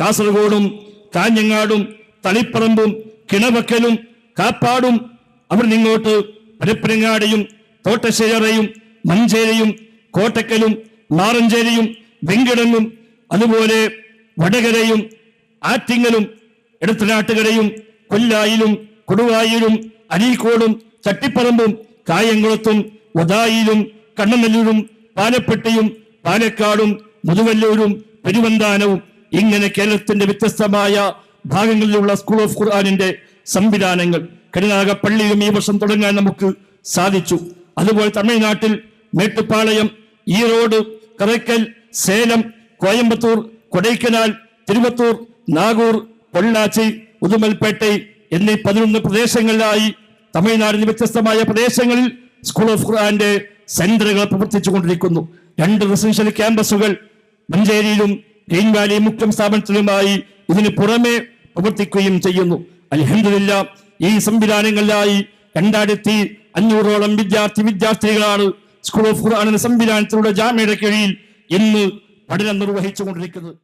കാസർഗോഡും കാഞ്ഞങ്ങാടും തളിപ്പറമ്പും കിണവക്കലും കാപ്പാടും അവിടെ നിങ്ങോട്ട് പരപ്പനങ്ങാടിയും തോട്ടശ്ശേരയും മഞ്ചേരയും കോട്ടക്കലും മാറഞ്ചേരിയും വെങ്കിടങ്ങും അതുപോലെ വടകരയും ആറ്റിങ്ങലും ഇടത്തനാട്ടുകരയും കൊല്ലായിലും കൊടുവായിലും അരീക്കോടും ചട്ടിപ്പറമ്പും കായംകുളത്തും വദായിലും കണ്ണനല്ലൂരും പാലപ്പെട്ടിയും പാലക്കാടും മുതുവല്ലൂരും പെരുവന്താനവും ഇങ്ങനെ കേരളത്തിന്റെ വ്യത്യസ്തമായ ഭാഗങ്ങളിലുള്ള സ്കൂൾ ഓഫ് ഖുർആാനിന്റെ സംവിധാനങ്ങൾ കരുനാഗപ്പള്ളിയിലും ഈ വർഷം തുടങ്ങാൻ നമുക്ക് സാധിച്ചു. അതുപോലെ തമിഴ്നാട്ടിൽ മേട്ടുപ്പാളയം ഈറോഡ് കറയ്ക്കൽ സേലം കോയമ്പത്തൂർ കൊടൈക്കനാൽ തിരുവത്തൂർ നാഗൂർ പൊള്ളാച്ചി ഉദുമൽപേട്ട എന്നീ പതിനൊന്ന് പ്രദേശങ്ങളിലായി തമിഴ്നാടിന് വ്യത്യസ്തമായ പ്രദേശങ്ങളിൽ സ്കൂൾ ഓഫ് ഖുർആാന്റെ സെന്ററുകൾ പ്രവർത്തിച്ചു കൊണ്ടിരിക്കുന്നു രണ്ട് റെസിഡൻഷ്യൽ ക്യാമ്പസുകൾ മഞ്ചേരിയിലും ഗ്രീൻ വാലി മുക്തം സ്ഥാപനത്തിലുമായി ഇതിന് പുറമെ പ്രവർത്തിക്കുകയും ചെയ്യുന്നു. അലഹമില്ല ഈ സംവിധാനങ്ങളിലായി രണ്ടായിരത്തി അഞ്ഞൂറോളം വിദ്യാർത്ഥി വിദ്യാർത്ഥികളാണ് സ്കൂൾ ഓഫ് ഖുർആാനിന്റെ സംവിധാനത്തിലൂടെ ജാമ്യയുടെ കീഴിൽ ഇന്ന് പഠനം നിർവഹിച്ചുകൊണ്ടിരിക്കുന്നത്.